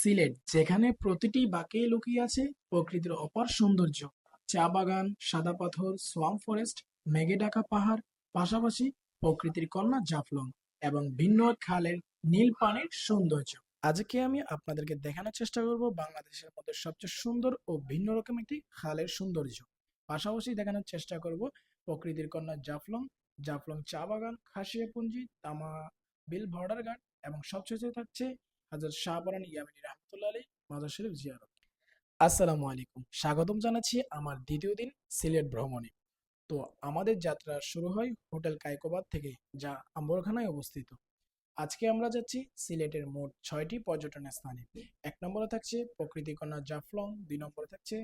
সিলেট, যেখানে প্রতিটি বাঁকে লুকিয়ে আছে প্রকৃতির অপার সৌন্দর্য। চা বাগান, সাদা পাথর সোয়াম ফরেস্ট মেঘে ঢাকা পাহাড়, পাশাপাশি প্রকৃতির কন্যা জাফলং এবং ভিন্ন খালের নীল পানির সৌন্দর্য। আজকে আমি আপনাদেরকে দেখানোর চেষ্টা করব বাংলাদেশের মধ্যে সবচেয়ে সুন্দর ও ভিন্ন রকম একটি খালের সৌন্দর্য। পাশাপাশি দেখানোর চেষ্টা করব প্রকৃতির কন্যা জাফলং জাফলং চা বাগান, খাসিয়াপুঞ্জি তামা বিল বর্ডার গার্ড এবং সবশেষে থাকছে হাজরত শাহপরান ইয়ামিনী রহমতুল্লাহ আলী মাজার শরীফ জিয়ারত। আসসালামু আলাইকুম। স্বাগতম জানাচ্ছি আমার দ্বিতীয় দিন সিলেট ভ্রমণে। তো আমাদের যাত্রা শুরু হয় হোটেল কাইকোবাদ থেকে, যা আম্বরখানায় অবস্থিত। আজকে আমরা যাচ্ছি সিলেটের মোট ছয়টি পর্যটন স্থানে। এক নম্বরে থাকছে প্রকৃতিকন্যা জাফলং, দুই নম্বরে থাকছে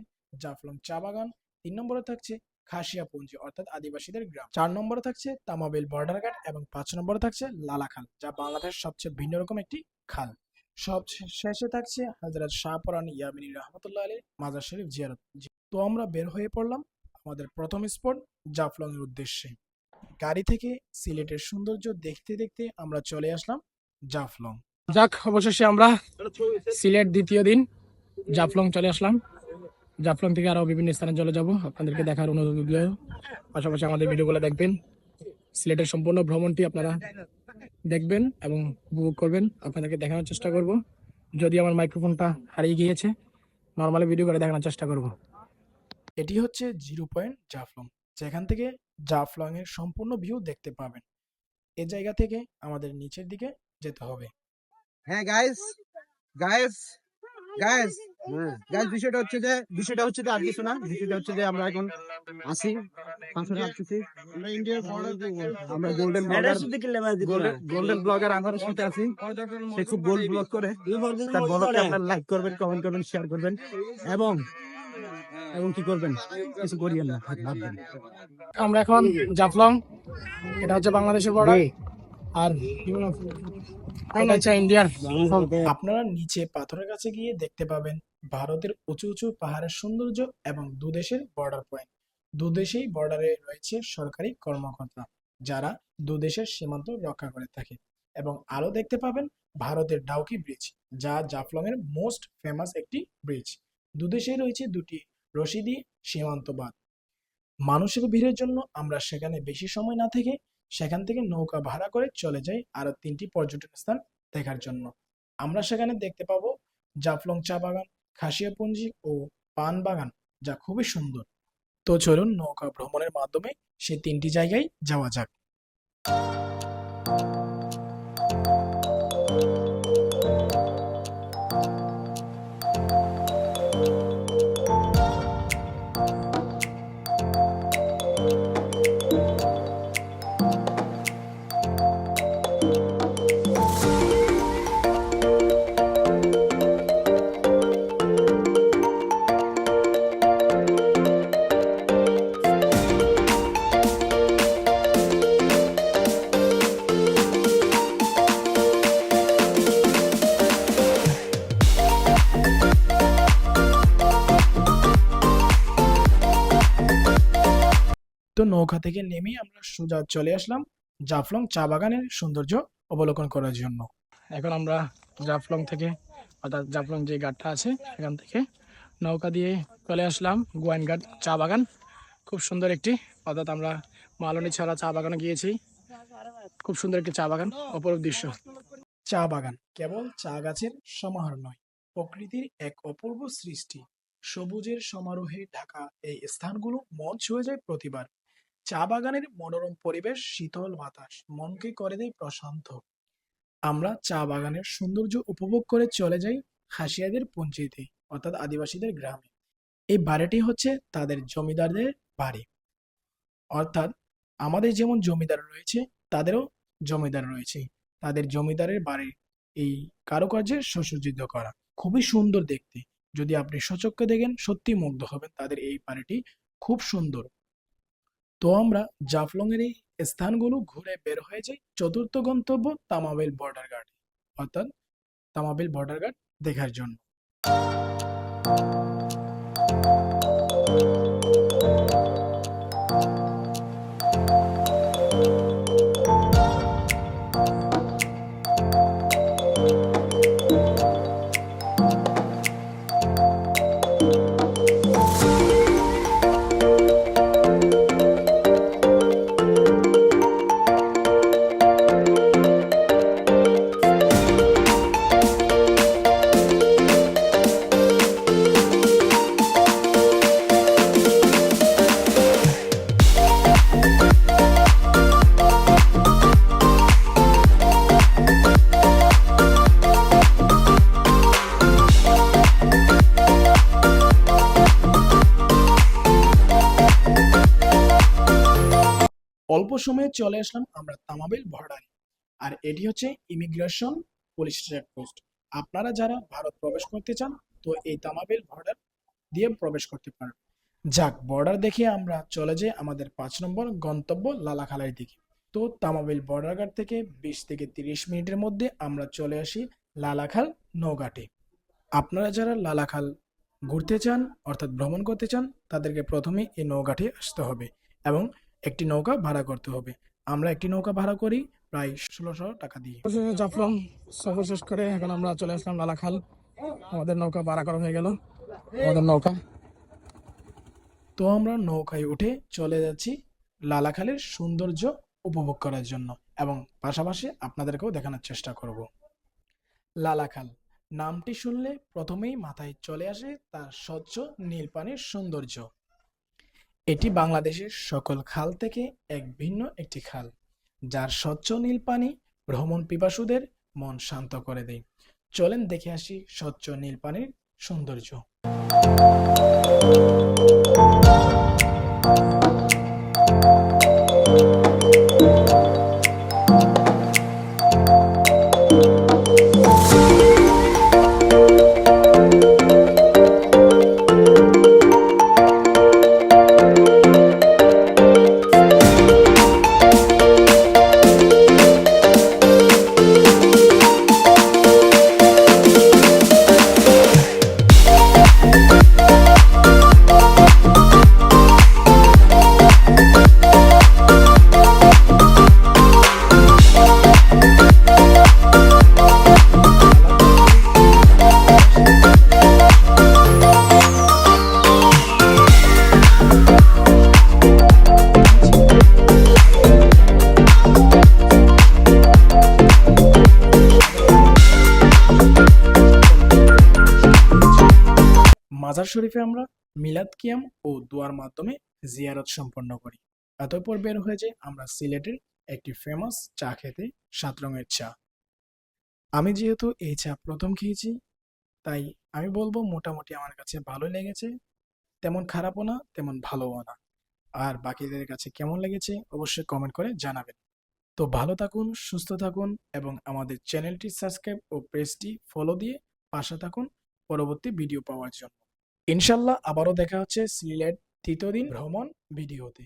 জাফলং চা বাগান, তিন নম্বরে থাকছে খাসিয়া খাসিয়াপুঞ্জি, অর্থাৎ আদিবাসীদের গ্রাম। চার নম্বরে থাকছে তামাবিল বর্ডার ঘাট এবং পাঁচ নম্বরে থাকছে লালাখাল, যা বাংলাদেশের সবচেয়ে ভিন্ন রকম একটি খাল। সব শেষে থাকছে হজরত শাহপরান ইয়ামিনী রহমতুল্লাহ আলী মাজার শরীফ জিয়ারত। তো আমরা বের হয়ে পড়লাম আমাদের প্রথম স্পট জাফলং এর উদ্দেশ্যে। গাড়ি থেকে সিলেটের সৌন্দর্য দেখতে দেখতে আমরা চলে আসলাম জাফলং। যাক, অবশেষে আমরা সিলেট দ্বিতীয় দিন জাফলং চলে আসলাম। জাফলং থেকে আরও বিভিন্ন স্থানে চলে যাব। আপনাদেরকে দেখার অনুরোধ পাশাপাশি আমাদের ভিডিওগুলো দেখবেন। সিলেটের সম্পূর্ণ ভ্রমণটি আপনারা দেখবেন এবং উপভোগ করবেন। আপনাদেরকে দেখানোর চেষ্টা করব। যদি আমার মাইক্রোফোনটা হারিয়ে গিয়েছে নর্মালি ভিডিও করে দেখানোর চেষ্টা করব। এটি হচ্ছে জিরো পয়েন্ট জাফলং। যেখান থেকে জাফলং এর সম্পূর্ণ ভিউ দেখতে পাবেন। এ জায়গা থেকে আমাদের নিচের দিকে যেতে হবে। হ্যাঁ গাইস গাইস গাইস গাইস বিষয়টা হচ্ছে যে বিষয়টা হচ্ছে যে আর কিছু না বিষয়টা হচ্ছে যে আমরা এখন আসি ফাংশনে আসছি আমরা ইন্ডিয়ার আমরা গোল্ডেন ব্লগার গোল্ডেন ব্লগার আমার সাথে আছি। সে খুব গোল্ড ব্লগ করে। তার ব্লগকে আপনারা লাইক করবেন কমেন্ট করবেন শেয়ার করবেন। এবং এবং কি করবেন? কিছু করিয়েন না আমরা এখন জাফলং এটা হচ্ছে বাংলাদেশের বর্ডার আর আপনারা নিচে পাথরের কাছে গিয়ে দেখতে পাবেন ভারতের উঁচু উঁচু পাহাড়ের সৌন্দর্য এবং দুদেশের বর্ডার পয়েন্ট দুদেশেই বর্ডারে রয়েছে সরকারি কর্মকর্তা যারা দুদেশের সীমান্ত রক্ষা করে থাকে এবং আরও দেখতে পাবেন ভারতের ডাউকি ব্রিজ যা জাফলং এর মোস্ট ফেমাস একটি ব্রিজ দুদেশেই রয়েছে দুটি রশিদি সীমান্ত বাঁধ মানুষের ভিড়ের জন্য আমরা সেখানে বেশি সময় না থেকে সেখান থেকে নৌকা ভাড়া করে চলে যাই আরও তিনটি পর্যটন স্থান দেখার জন্য। আমরা সেখানে দেখতে পাবো জাফলং চা বাগান, খাসিয়াপুঞ্জি ও পান বাগান যা খুবই সুন্দর। তো চলুন নৌকা ভ্রমণের মাধ্যমে সে তিনটি জায়গায় যাওয়া যাক। নৌকা থেকে নেমে আমরা সোজা চলে আসলাম জাফলং চা বাগানের সৌন্দর্য অবলোকন করার জন্য। এখন আমরা জাফলং থেকে, অর্থাৎ জাফলং যে ঘাটটা আছে, সেখান থেকে নৌকা দিয়ে চলে আসলাম গোয়াইনঘাট চা বাগান। খুব সুন্দর একটি, অর্থাৎ আমরা মালনী ছাড়া চা বাগানে গিয়েছি। খুব সুন্দর একটি চা বাগান, অপরূপ দৃশ্য। চা বাগান কেবল চা গাছের সমাহার নয়, প্রকৃতির এক অপূর্ব সৃষ্টি। সবুজের সমারোহে ঢাকা এই স্থানগুলো মন ছুঁয়ে যায় প্রতিবার। চা বাগানের মনোরম পরিবেশ, শীতল বাতাস, মনকে করে দেয় প্রশান্ত। আমরা চা বাগানের সৌন্দর্য উপভোগ করে চলে যাই খাসিয়াদের পঞ্চায়েতে অর্থাৎ আদিবাসীদের গ্রামে। এই বাড়িটি হচ্ছে তাদের জমিদারদের বাড়ি। অর্থাৎ আমাদের যেমন জমিদার রয়েছে, তাদেরও জমিদার রয়েছে। তাদের জমিদারের বাড়ি, এই কারুকার্যে সুসজ্জিত করা। খুবই সুন্দর দেখতে। যদি আপনি সচক্ষে দেখেন সত্যি মুগ্ধ হবেন। তাদের এই বাড়িটি খুব সুন্দর। তো আমরা জাফলং এর এই স্থানগুলো ঘুরে বের হয়ে যাই চতুর্থ গন্তব্য তামাবেল বর্ডার গার্ড অর্থাৎ তামাবেল বর্ডার গার্ড দেখার জন্য। সময়ে চলে আসলাম আমরা তামাবিল বর্ডারে আর এটি হচ্ছে ইমিগ্রেশন পুলিশ চেকপোস্ট আপনারা যারা ভারত প্রবেশ করতে চান, তো এই তামাবিল বর্ডার দিয়ে প্রবেশ করতে পারেন। যাক বর্ডার দেখে আমরা চলে যাই আমাদের পাঁচ নম্বর গন্তব্য লালাখালার দিকে। তো তামাবিল বর্ডার ঘাট থেকে বিশ থেকে তিরিশ মিনিটের মধ্যে আমরা চলে আসি লালাখাল নৌঘাটে। আপনারা যারা লালাখাল ঘুরতে চান, অর্থাৎ ভ্রমণ করতে চান, তাদেরকে প্রথমে এই নৌঘাটে আসতে হবে এবং একটি নৌকা ভাড়া করতে হবে। আমরা একটি নৌকা ভাড়া করি প্রায় ষোলোশো টাকা দিয়ে। জাফলং সফর শেষ করে এখন আমরা চলে আসলাম লালাখাল। আমাদের নৌকা ভাড়া করা হয়ে গেল। আমাদের নৌকা। তো আমরা নৌকায় উঠে চলে যাচ্ছি লালাখালের সৌন্দর্য উপভোগ করার জন্য এবং পাশাপাশি আপনাদেরকেও দেখানোর চেষ্টা করব। লালাখাল নামটি শুনলে প্রথমেই মাথায় চলে আসে তার স্বচ্ছ নীল পানির সৌন্দর্য। এটি বাংলাদেশের সকল খাল থেকে এক ভিন্ন একটি খাল, যার স্বচ্ছ নীল পানি ভ্রমণ পিপাসুদের মন শান্ত করে দেয়। চলেন দেখে আসি স্বচ্ছ নীল পানির সৌন্দর্য। মাজার শরীফে আমরা মিলাদ কিয়াম ও দোয়ার মাধ্যমে জিয়ারত সম্পন্ন করি। অতঃপর বের হয়ে যায় আমরা সিলেটের একটি ফেমাস চা খেতে সাত রঙের চা। আমি যেহেতু এই চা প্রথম খেয়েছি, তাই আমি বলব মোটামুটি আমার কাছে ভালো লেগেছে। তেমন খারাপও না, তেমন ভালোও না। আর বাকিদের কাছে কেমন লেগেছে অবশ্যই কমেন্ট করে জানাবেন। তো ভালো থাকুন, সুস্থ থাকুন এবং আমাদের চ্যানেলটি সাবস্ক্রাইব ও পেজটি ফলো দিয়ে পাশে থাকুন। পরবর্তী ভিডিও পাওয়ার জন্য। ইনশাল্লাহ আবারও দেখা হচ্ছে সিলেট তৃতীয় দিন ভ্রমণ ভিডিওতে।